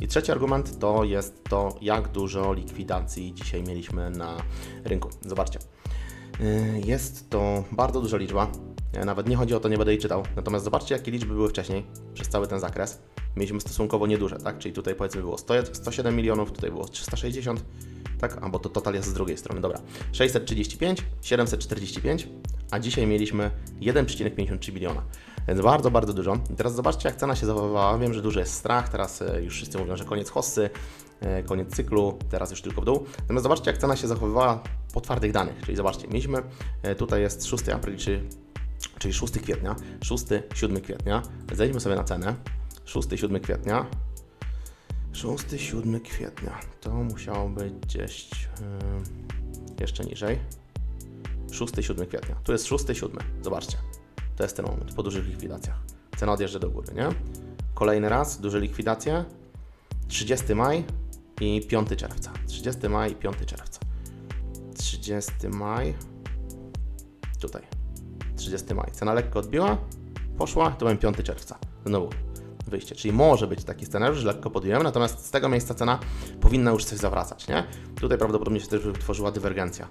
I trzeci argument to jest to, jak dużo likwidacji dzisiaj mieliśmy na rynku. Zobaczcie. Yy, Jest to bardzo duża liczba. Nawet nie chodzi o to, nie będę jej czytał. Natomiast zobaczcie, jakie liczby były wcześniej przez cały ten zakres. Mieliśmy stosunkowo nieduże, tak? Czyli tutaj powiedzmy było 100, 107 milionów, tutaj było 360, tak? A bo to total jest z drugiej strony, dobra. 635, 745, a dzisiaj mieliśmy 1,53 biliona. Więc bardzo, bardzo dużo. I teraz zobaczcie, jak cena się zachowywała. Wiem, że duży jest strach, teraz e, już wszyscy mówią, że koniec hossy, e, koniec cyklu, teraz już tylko w dół. Natomiast zobaczcie, jak cena się zachowywała po twardych danych. Czyli zobaczcie, mieliśmy, e, tutaj jest 6 april, czy, czyli 6 kwietnia, 6-7 kwietnia. Zejdźmy sobie na cenę. 6-7 kwietnia. 6-7 kwietnia. To musiało być gdzieś yy, jeszcze niżej. 6-7 kwietnia. Tu jest 6-7. Zobaczcie. To jest ten moment po dużych likwidacjach. Cena odjeżdża do góry, nie? Kolejny raz, duże likwidacje. 30 maj i 5 czerwca. 30 maj i 5 czerwca. 30 maj. Tutaj. 30 maj. Cena lekko odbiła, poszła, to będzie 5 czerwca. Znowu wyjście. Czyli może być taki scenariusz, że lekko podjemy, natomiast z tego miejsca cena powinna już coś zawracać, nie? Tutaj prawdopodobnie się też wytworzyła dywergencja.